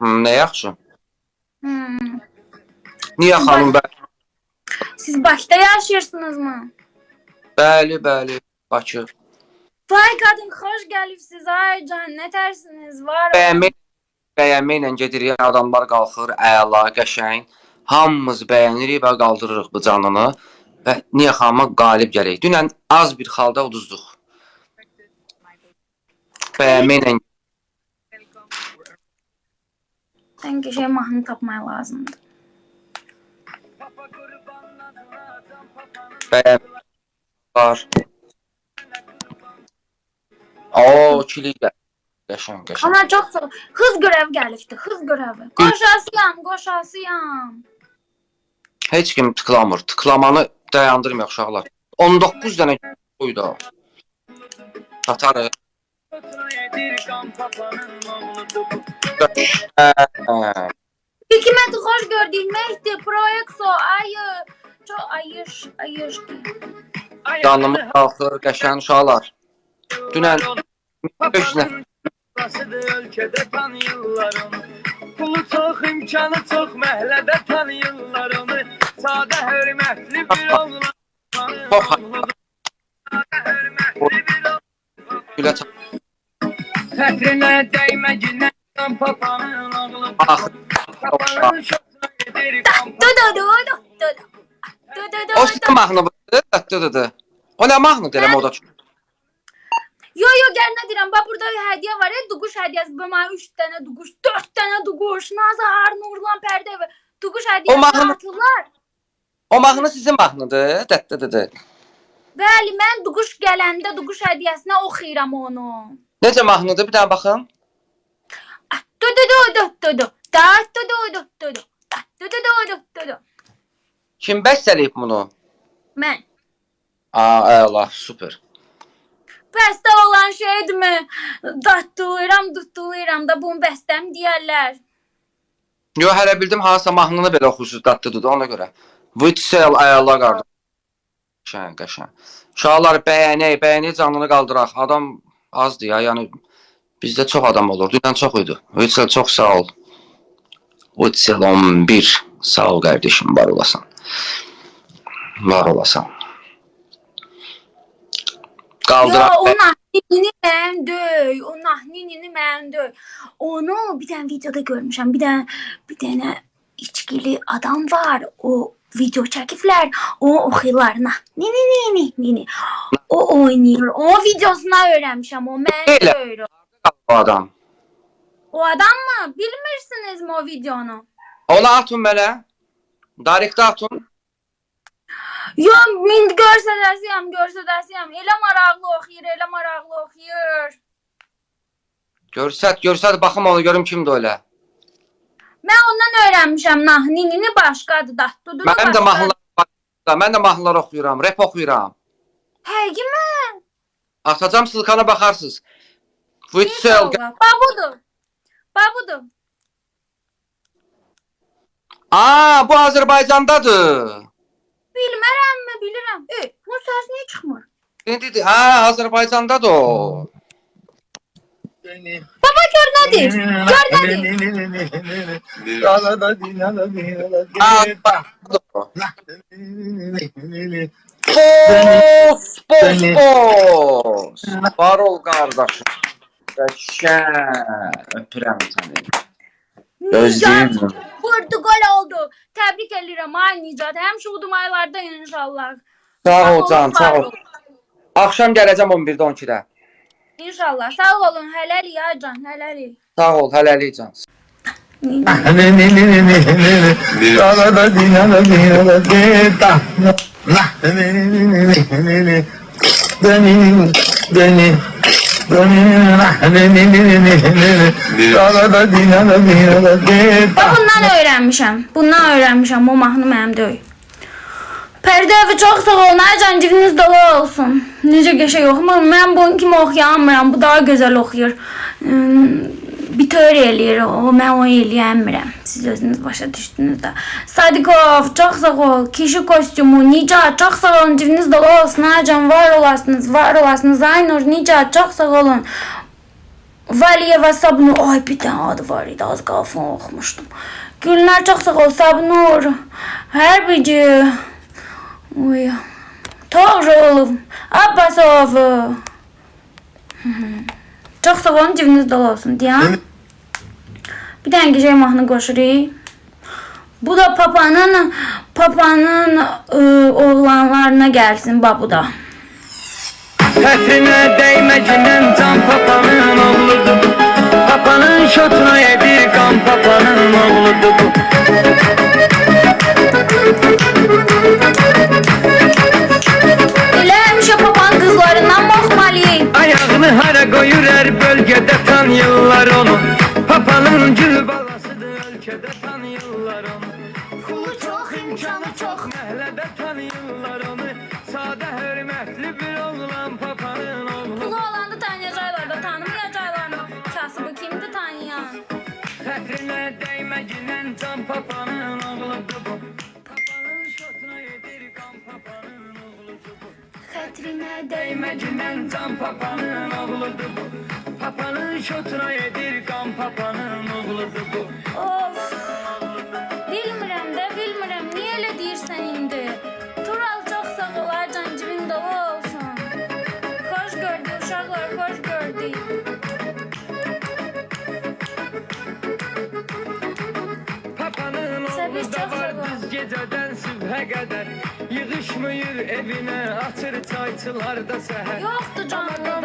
Nə yaxşı. Hmm. Niyə xanım? Bə Siz Bakıda yaşayırsınız mı? bəli, bəli. Bakı. Vay kadın hoş gelipsiz ay can ne tersiniz var. Bəyənmək bəyənməklə gedirik, adamlar qalxır, əla, qəşəng. Hamımız bəyənirik və qaldırırıq bu canını və niyə xanıma qalib gələk. Dünən az bir xalda uduzduq. Bəyənməklə Sanki şey mahnı tapmaya lazımdı. bəyən var. Oo, kiliklə. Qəşəng, qəşəng. Ama çok sağ Hız görev gelipti hız görevi. Koşasıyam koşasıyam. Heç kim tıklamır. Tıklamanı dayandırmayaq uşaqlar. 19 dənə qoydu. Tatarı. Hikmet hoş gördün Mehdi Proyekso ayı. Çok ayış ayış. Canımız qalxır, qəşəng uşaqlar. Dünən 5 nəfər Burasıdır ölkədə tanıyırlar onu Pulu çox, imkanı çox, məhlədə tanıyırlar onu Sadə hörmətli bir oğlan Çox Sadə hörmətli bir oğlan gülə Xətrinə dəyməginə Qan papanın oğlu Ax, Papanın şoxuna gedir o sizin mahnıdır. Dıdıdı. O nə mahnıdır elə moda çox. Yo yo gel ne direm bak burada bir hediye var ya duguş hediyesi bana 3 tane duguş 4 tane duguş Nazar Nurlan Perde ve duguş hediyesi mahnı- atırlar. O mahnı sizin mahnıdır. Dıdıdı. Bəli, mən duguş gələndə duguş hədiyəsinə oxuyuram onu. Necə mahnıdır? Bir daha baxın. Du du du du du du. Da du du du du du. Da du du du du du du. Kim bəstələyib bunu? Mən. Aa, əla, super. Bəstə olan şeydirmi? Datduluram, dutduluram da bunu bəstəm deyərlər. Yo, hələ bildim hansısa mahnını belə oxuyursunuz dadlıdır ona görə. Vitsel əla qardaş. Qəşəng, qəşəng. Uşaqlar bəyənək, bəyənək canını qaldıraq. Adam azdır ya, yəni bizdə çox adam olur. Dünən çox idi. Vitsel çox sağ ol. Vitsel 11. Sağ ol qardaşım, var olasan. Var olasan. Yo, Qaldıraq. o nahnini mən döy. O nahnini mən döy. Onu bir dənə videoda görmüşəm. Bir dənə bir dənə içkili adam var. O video çəkiblər. O oxuyurlar. Nahnini nini nini. O oynayır. O videosuna öyrənmişəm. O mən Elə. döyür. o adam. O adam mı? Bilmirsiniz mi o videonu? Onu atın belə. Darikdə atın. Yo, indi görsədəsiyəm, görsədəsiyəm. Elə maraqlı oxuyur, elə maraqlı oxuyur. Görsət, görsət baxım onu görüm kimdir o elə. Mən ondan öyrənmişəm nahnini başqadır da. Dudu Mənim də mahnılar. Mən də mahnılar oxuyuram, rap oxuyuram. Həqiqi Atacam sılkana baxarsınız. İnşallah. Babudur. Babudur. Aa, bu Azərbaycandadır. Bilmərəmmi, bilirəm. E, bu səs niyə çıxmır? Dedi? Ha, Azərbaycandadır o. Baba? Gör nədir? Ha, bak. Bos, bos, bos. Var ol qardaşım. Qəşəng. Öpürəm səni. Gözləyim. Nicat vurdu, gol oldu. Təbrik edirəm ay Nicat. Həmişə udumaylarda inşallah. Sağ ol can, sağ ol. Axşam gələcəm 11-də 12-də. İnşallah. Sağ olun. Hələlik ya can, hələlik. Sağ ol, hələlik can. Bundan öyrənmişəm. Bundan öyrənmişəm. O mahnı mənim deyil. Pərdə evi çox sağ olun. Hər cancığınız dolu olsun. Necə qəşəng oxumur. Mən bunun kimi oxuyamıram. Bu daha gözəl oxuyur. Bitör eləyir. O mən o eləyəmirəm. Siz özünüz başa düşdünüz də. Sadiqov, çox sağ ol. Kişi kostyumu, Nicat, çox sağ olun. Cibiniz dolu olsun. Hacan var olasınız, var olasınız. Aynur, Nicat, çox sağ olun. Valiyeva Sabnur. Ay bir tane adı var idi. Az qalsın oxumuşdum. Gülnar çox sağ ol Sabnur. Hər bici. Oy. Toğrulov. Abbasov. Çox sağ olun, cibiniz dolu olsun deyəm. Bir dənə gecə mahnı qoşuruq. Bu da papanın papanın ıı, oğlanlarına gəlsin bax bu da. Xətrinə dəyməcinin can Gül balasıdır ölkədə tanıyırlar onu Pulu çox, imkanı çox. Məhlədə tanıyırlar onu Sadə hörmətli bir oğlan papanın oğlu Pulu olanda tanıyacaqlar da tanımayacaqlar mı? Kasıbı kimdir tanıyan? Xətrinə dəyməcinin can papanın oğludur bu Papanın şotuna yedir qan papanın oğludur bu Xətrinə Dəyməcinin can papanın oğludur bu Papanın şotuna yedir qan papanın oğludur bu Of. Bilmirəm də, bilmirəm. Niyə elə deyirsən indi? Tural çox sağ ol, Ercan cibin dolu olsun. Xoş gördük uşaqlar, xoş gördük. Papanın oğlu da var düz gecədən sübhə qədər Yığışmıyır evinə, açır çayçılarda səhər Yoxdur canlı da.